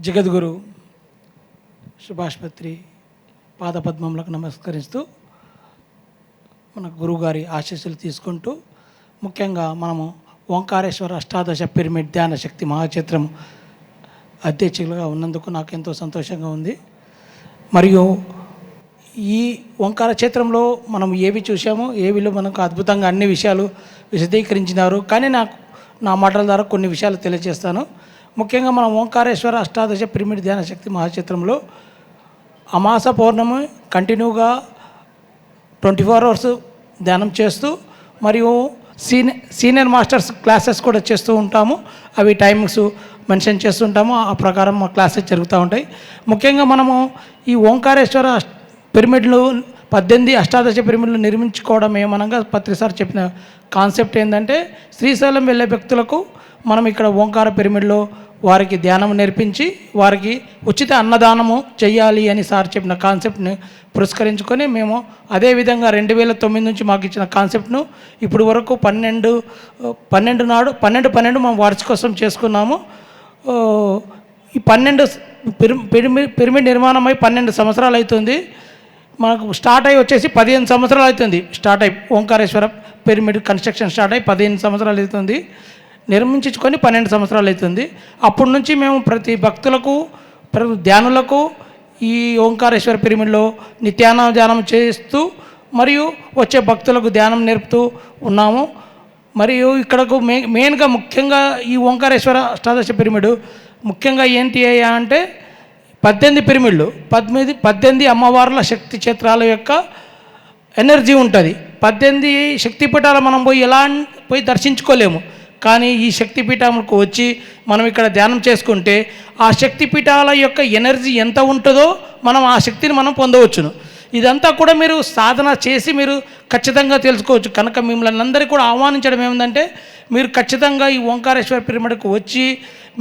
జగద్గురు సుభాష్పత్రి పాదపద్మములకు నమస్కరిస్తూ మన గురువుగారి ఆశీస్సులు తీసుకుంటూ ముఖ్యంగా మనము ఓంకారేశ్వర అష్టాదశ పిరమిడ్ ధ్యాన శక్తి మహాచిత్రం అధ్యక్షులుగా ఉన్నందుకు నాకు ఎంతో సంతోషంగా ఉంది. మరియు ఈ ఓంకార క్షేత్రంలో మనం ఏవి చూసామో ఏవిలో మనకు అద్భుతంగా అన్ని విషయాలు విశదీకరించినారు. కానీ నాకు నా మాటల ద్వారా కొన్ని విషయాలు తెలియజేస్తాను. ముఖ్యంగా మనం ఓంకారేశ్వర అష్టాదశ పిరమిడ్ ధ్యాన శక్తి మహాచిత్రంలో అమాస పౌర్ణమి కంటిన్యూగా ట్వంటీ ఫోర్ అవర్స్ ధ్యానం చేస్తూ మరియు సీనియర్ సీనియర్ మాస్టర్స్ క్లాసెస్ కూడా చేస్తూ ఉంటాము. అవి టైమింగ్స్ మెన్షన్ చేస్తుంటాము ఆ ప్రకారం మా క్లాసెస్ జరుగుతూ ఉంటాయి. ముఖ్యంగా మనము ఈ ఓంకారేశ్వర పిరమిడ్లు పద్దెనిమిది అష్టాదశ పిరమిడ్లు నిర్మించుకోవడం ఏమనగా పత్రిసారి చెప్పిన కాన్సెప్ట్ ఏంటంటే శ్రీశైలం వెళ్ళే వ్యక్తులకు మనం ఇక్కడ ఓంకార పిరమిడ్లో వారికి ధ్యానం నేర్పించి వారికి ఉచిత అన్నదానము చేయాలి అని సార్ చెప్పిన కాన్సెప్ట్ని పురస్కరించుకొని మేము అదేవిధంగా రెండు వేల తొమ్మిది నుంచి మాకు ఇచ్చిన కాన్సెప్ట్ను ఇప్పుడు వరకు పన్నెండు పన్నెండు నాడు పన్నెండు పన్నెండు మేము వార్షికోత్సవం చేసుకున్నాము. ఈ పన్నెండు పిరమి పిరమిడ్ నిర్మాణమై పన్నెండు సంవత్సరాలు అవుతుంది మనకు స్టార్ట్ అయ్యి వచ్చేసి పదిహేను సంవత్సరాలు అవుతుంది. స్టార్ట్ అయ్యి ఓంకారేశ్వర పిరమిడ్ కన్స్ట్రక్షన్ స్టార్ట్ అయ్యి పదిహేను సంవత్సరాలు అవుతుంది. నిర్మించుకొని పన్నెండు సంవత్సరాలు అవుతుంది. అప్పటి నుంచి మేము ప్రతి భక్తులకు ప్రతి ధ్యానులకు ఈ ఓంకారేశ్వర పిరమిడ్లో నిత్యాన ధ్యానం చేస్తూ మరియు వచ్చే భక్తులకు ధ్యానం నేర్పుతూ ఉన్నాము. మరియు ఇక్కడకు మే మెయిన్గా ముఖ్యంగా ఈ ఓంకారేశ్వర అష్టాదశ పిరమిడ్ ముఖ్యంగా ఏంటి అయ్యా అంటే పద్దెనిమిది పిరమిడ్లు పద్దెనిమిది పద్దెనిమిది అమ్మవార్ల శక్తి క్షేత్రాల యొక్క ఎనర్జీ ఉంటుంది. పద్దెనిమిది శక్తిపీఠాలు మనం పోయి ఎలా పోయి దర్శించుకోలేము. కానీ ఈ శక్తిపీఠంకు వచ్చి మనం ఇక్కడ ధ్యానం చేసుకుంటే ఆ శక్తిపీఠాల యొక్క ఎనర్జీ ఎంత ఉంటుందో మనం ఆ శక్తిని మనం పొందవచ్చును. ఇదంతా కూడా మీరు సాధన చేసి మీరు ఖచ్చితంగా తెలుసుకోవచ్చు. కనుక మిమ్మల్ని అందరికీ కూడా ఆహ్వానించడం ఏమిటంటే మీరు ఖచ్చితంగా ఈ ఓంకారేశ్వర పిరమిడ్కు వచ్చి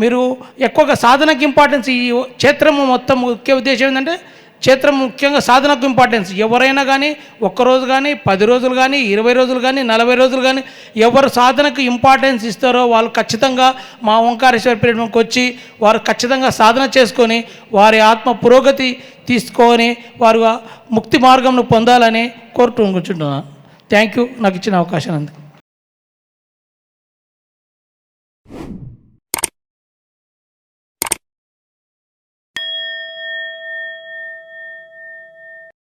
మీరు ఎక్కువగా సాధనకి ఇంపార్టెన్స్ ఈ క్షేత్రము మొత్తం ముఖ్య ఉద్దేశం ఏంటంటే క్షేత్రం ముఖ్యంగా సాధనకు ఇంపార్టెన్స్ ఎవరైనా కానీ ఒక్కరోజు కానీ పది రోజులు కానీ ఇరవై రోజులు కానీ నలభై రోజులు కానీ ఎవరు సాధనకు ఇంపార్టెన్స్ ఇస్తారో వాళ్ళు ఖచ్చితంగా మా ఓంకారేశ్వర పీఠంకి వచ్చి వారు ఖచ్చితంగా సాధన చేసుకొని వారి ఆత్మ పురోగతి తీసుకొని వారు ముక్తి మార్గంను పొందాలని కోరుకుంటున్నాను. థ్యాంక్ యూ నాకు ఇచ్చిన అవకాశం అందుకు.